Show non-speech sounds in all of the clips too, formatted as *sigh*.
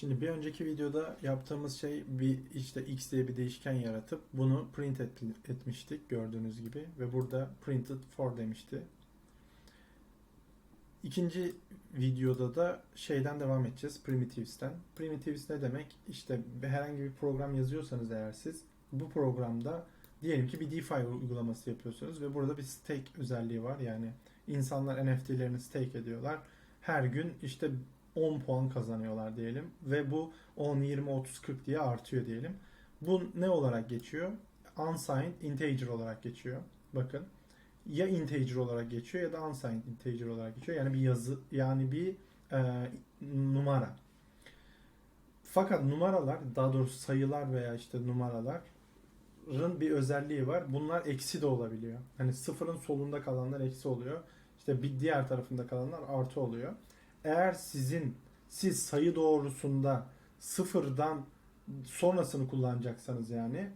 Şimdi bir önceki videoda yaptığımız şey bir işte x diye bir değişken yaratıp bunu print et- etmiştik gördüğünüz gibi ve burada printed for demişti. İkinci videoda da şeyden devam edeceğiz Primitives'ten. Primitives ne demek? İşte herhangi bir program yazıyorsanız eğer siz bu programda diyelim ki bir DeFi uygulaması yapıyorsunuz ve burada bir stake özelliği var. Yani insanlar NFT'lerini stake ediyorlar. Her gün işte 10 puan kazanıyorlar diyelim ve bu 10, 20, 30, 40 diye artıyor diyelim. Bu ne olarak geçiyor? Unsigned integer olarak geçiyor. Bakın ya integer olarak geçiyor ya da unsigned integer olarak geçiyor. Yani bir yazı yani bir e, numara. Fakat numaralar daha doğrusu sayılar veya işte numaraların bir özelliği var. Bunlar eksi de olabiliyor. Hani sıfırın solunda kalanlar eksi oluyor. İşte bir diğer tarafında kalanlar artı oluyor. Eğer sizin siz sayı doğrusunda sıfırdan sonrasını kullanacaksanız yani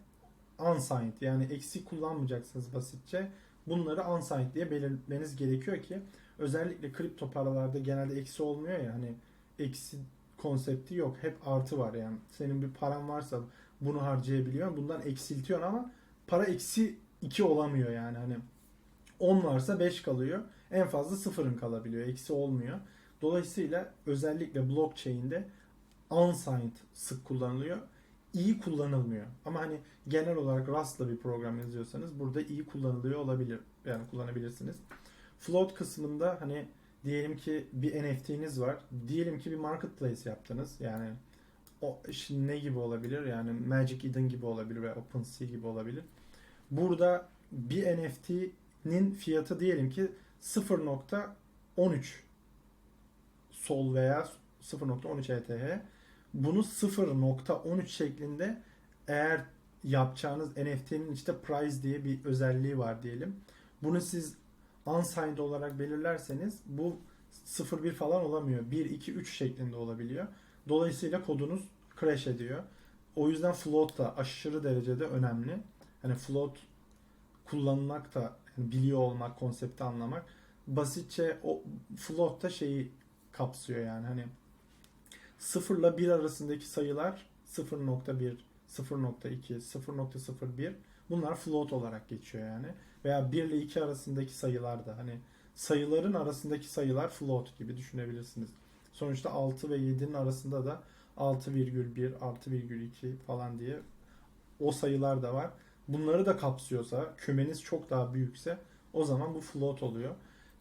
unsigned yani eksi kullanmayacaksınız basitçe. Bunları unsigned diye belirtmeniz gerekiyor ki özellikle kripto paralarda genelde eksi olmuyor ya hani eksi konsepti yok. Hep artı var yani. Senin bir paran varsa bunu harcayabiliyorsun. Bundan eksiltiyorsun ama para eksi 2 olamıyor yani hani 10 varsa 5 kalıyor. En fazla sıfırın kalabiliyor. Eksi olmuyor. Dolayısıyla özellikle blockchain'de unsigned sık kullanılıyor. İyi kullanılmıyor. Ama hani genel olarak Rust'la bir program yazıyorsanız burada iyi kullanılıyor olabilir. Yani kullanabilirsiniz. Float kısmında hani diyelim ki bir NFT'niz var. Diyelim ki bir marketplace yaptınız. Yani o şimdi ne gibi olabilir? Yani Magic Eden gibi olabilir ve OpenSea gibi olabilir. Burada bir NFT'nin fiyatı diyelim ki 0.13 sol veya 0.13 ETH. Bunu 0.13 şeklinde eğer yapacağınız NFT'nin işte price diye bir özelliği var diyelim. Bunu siz unsigned olarak belirlerseniz bu 0.1 falan olamıyor. 1, 2, 3 şeklinde olabiliyor. Dolayısıyla kodunuz crash ediyor. O yüzden float da aşırı derecede önemli. Hani float kullanmak da yani biliyor olmak, konsepti anlamak. Basitçe o float da şeyi kapsıyor yani hani 0 ile 1 arasındaki sayılar 0.1, 0.2, 0.01 bunlar float olarak geçiyor yani. Veya 1 ile 2 arasındaki sayılar da hani sayıların arasındaki sayılar float gibi düşünebilirsiniz. Sonuçta 6 ve 7'nin arasında da 6,1, 6,2 falan diye o sayılar da var. Bunları da kapsıyorsa, kümeniz çok daha büyükse o zaman bu float oluyor.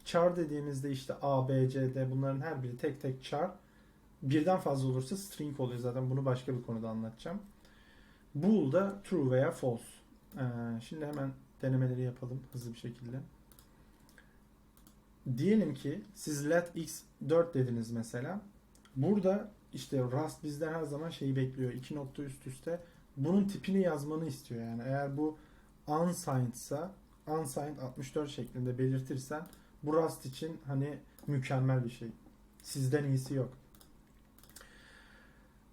Char dediğimizde işte A, B, C, D bunların her biri tek tek char. Birden fazla olursa string oluyor zaten. Bunu başka bir konuda anlatacağım. Bool da true veya false. Ee, şimdi hemen denemeleri yapalım hızlı bir şekilde. Diyelim ki siz let x 4 dediniz mesela. Burada işte Rust bizden her zaman şeyi bekliyor. iki nokta üst üste bunun tipini yazmanı istiyor yani. Eğer bu unsigned ise unsigned 64 şeklinde belirtirsen bu Rust için hani mükemmel bir şey. Sizden iyisi yok.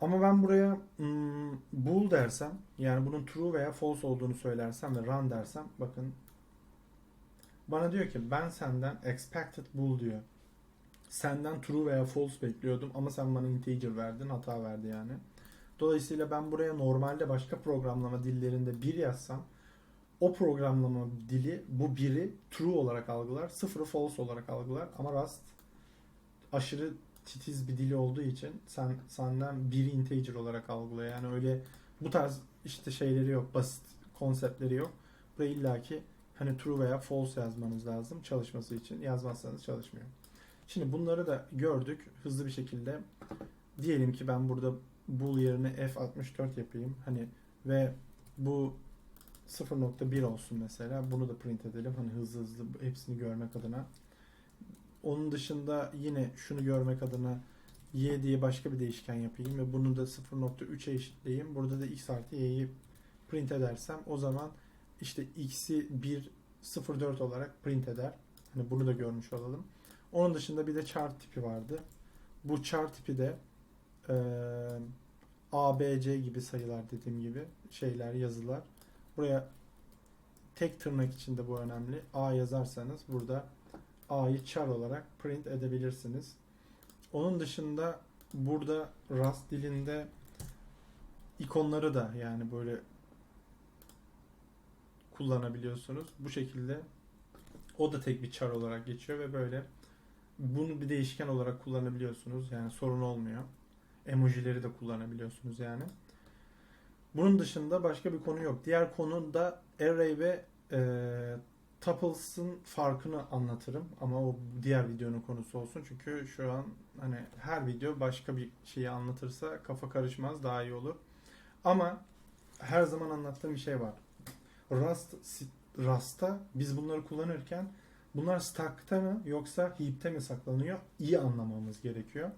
Ama ben buraya hmm, bool dersem yani bunun true veya false olduğunu söylersem ve run dersem bakın bana diyor ki ben senden expected bool diyor. Senden true veya false bekliyordum ama sen bana integer verdin hata verdi yani. Dolayısıyla ben buraya normalde başka programlama dillerinde bir yazsam o programlama dili bu biri true olarak algılar, sıfırı false olarak algılar ama Rust aşırı titiz bir dili olduğu için sen senden biri integer olarak algılıyor. Yani öyle bu tarz işte şeyleri yok, basit konseptleri yok. Buraya illaki hani true veya false yazmanız lazım çalışması için. Yazmazsanız çalışmıyor. Şimdi bunları da gördük hızlı bir şekilde. Diyelim ki ben burada bool yerine f64 yapayım. Hani ve bu 0.1 olsun mesela. Bunu da print edelim. Hani hızlı hızlı hepsini görmek adına. Onun dışında yine şunu görmek adına y diye başka bir değişken yapayım ve bunu da 0.3'e eşitleyeyim. Burada da x artı y'yi print edersem o zaman işte x'i 1 0.4 olarak print eder. Hani bunu da görmüş olalım. Onun dışında bir de chart tipi vardı. Bu chart tipi de eee A, B, C gibi sayılar dediğim gibi şeyler, yazılar. Buraya tek tırnak içinde bu önemli. A yazarsanız burada A'yı char olarak print edebilirsiniz. Onun dışında burada Rust dilinde ikonları da yani böyle kullanabiliyorsunuz. Bu şekilde o da tek bir char olarak geçiyor ve böyle bunu bir değişken olarak kullanabiliyorsunuz. Yani sorun olmuyor. Emojileri de kullanabiliyorsunuz yani. Bunun dışında başka bir konu yok. Diğer konu da array ve e, tuples'ın farkını anlatırım. Ama o diğer videonun konusu olsun. Çünkü şu an hani her video başka bir şeyi anlatırsa kafa karışmaz daha iyi olur. Ama her zaman anlattığım bir şey var. Rust Rust'ta biz bunları kullanırken bunlar stack'ta mı yoksa heap'te mi saklanıyor? İyi anlamamız gerekiyor.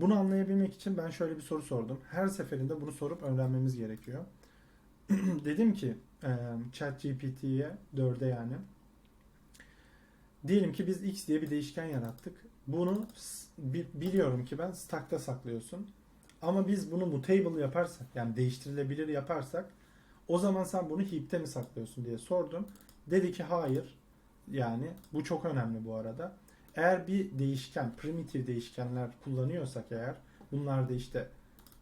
Bunu anlayabilmek için ben şöyle bir soru sordum. Her seferinde bunu sorup öğrenmemiz gerekiyor. *clears throat* Dedim ki e, ChatGPT'ye 4'e yani diyelim ki biz x diye bir değişken yarattık. Bunu biliyorum ki ben stack'ta saklıyorsun. Ama biz bunu mutable yaparsak yani değiştirilebilir yaparsak o zaman sen bunu heap'te mi saklıyorsun diye sordum. Dedi ki hayır. Yani bu çok önemli bu arada. Eğer bir değişken, primitive değişkenler kullanıyorsak eğer bunlar da işte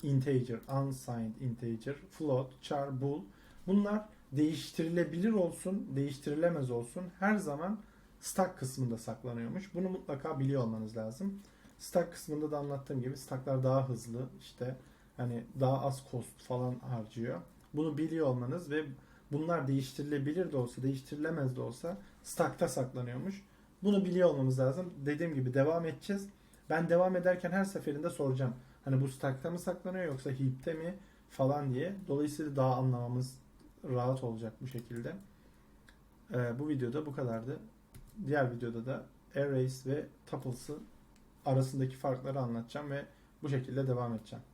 integer, unsigned integer, float, char, bool bunlar değiştirilebilir olsun, değiştirilemez olsun her zaman stack kısmında saklanıyormuş. Bunu mutlaka biliyor olmanız lazım. Stack kısmında da anlattığım gibi stacklar daha hızlı işte hani daha az cost falan harcıyor. Bunu biliyor olmanız ve bunlar değiştirilebilir de olsa değiştirilemez de olsa stack'ta saklanıyormuş. Bunu biliyor olmamız lazım. Dediğim gibi devam edeceğiz. Ben devam ederken her seferinde soracağım. Hani bu stack'ta mı saklanıyor yoksa heap'te mi falan diye. Dolayısıyla daha anlamamız rahat olacak bu şekilde. Ee, bu videoda bu kadardı. Diğer videoda da arrays ve tuples'ı arasındaki farkları anlatacağım ve bu şekilde devam edeceğim.